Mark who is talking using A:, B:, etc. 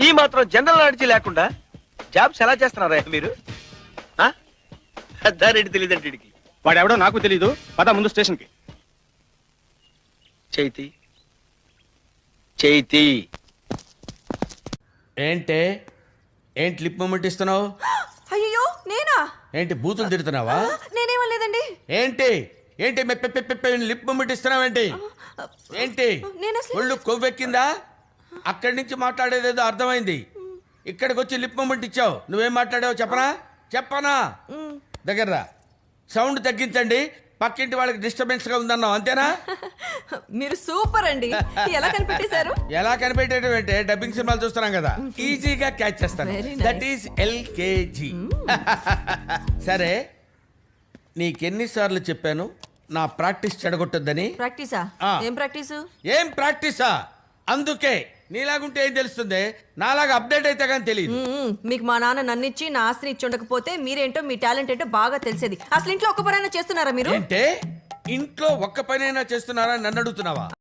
A: ఈ మాత్రం general knowledge లేకుండా జాబ్స్ ఎలా చేస్తున్నారా మీరు? ఆ? దారేంటి తెలియదండి వీడికి.
B: వాడెవడో నాకు తెలీదు. పద ముందు స్టేషన్కి
A: చైతి. చైతి.
C: ఏంటే? ఏంటి లిప్ మూమెంట్ ఇస్తున్నావు?
D: అయ్యో నేనా?
C: ఏంటి బూతులు తిడుతున్నావా?
D: నేనేమో లేదండి.
C: ఏంటి? ఏంటి మెప్ప పెప్ప పెప్ప లిప్ మూమెంట్ ఇస్తున్నావేంటి? ఏంటి?
D: నేను అసలు-
C: ఒళ్ళు కొవ్వెక్కిందా? అక్కడి నుంచి మాట్లాడేదేదో అర్థమైంది. ఇక్కడికి వచ్చి లిప్ మూమెంట్ ఇచ్చావు. నువ్వేం మాట్లాడావు చెప్పనా? చెప్పనా? దగ్గర. సౌండ్ తగ్గించండి. పక్కింటి వాళ్ళకి డిస్టర్బెన్స్గా ఉందన్నావు అంతేనా?
D: మీరు సూపర్ అండి. ఎలా కనిపెట్టేశారు?
C: ఎలా కనిపెట్టేయడం అంటే డబ్బింగ్ సినిమాలు చూస్తున్నాం కదా. ఈజీగా క్యాచ్ చేస్తాను. దట్ ఈస్ ఎల్కేజీ సరే. నీకెన్నిసార్లు చెప్పాను నా ప్రాక్టీస్ చెడగొట్టొద్దని?
D: ప్రాక్టీసా. ఏం ప్రాక్టీసు?
C: ఏం ప్రాక్టీసా? అందుకే నీలాగుంటే ఏం తెలుస్తుంది? నాలాగా అప్డేట్ అయితే కానీ తెలియదు.
D: మీకు మా నాన్న నన్నిచ్చి నా ఆస్తిని ఇచ్చి ఉండకపోతే మీరేంటో మీ టాలెంట్ ఏంటో బాగా తెలిసేది. అసలు ఇంట్లో ఒక్క పనైనా చేస్తున్నారా మీరు?
C: ఏంటే? ఇంట్లో ఒక్క పనైనా చేస్తున్నారా నన్ను అడుగుతున్నావా?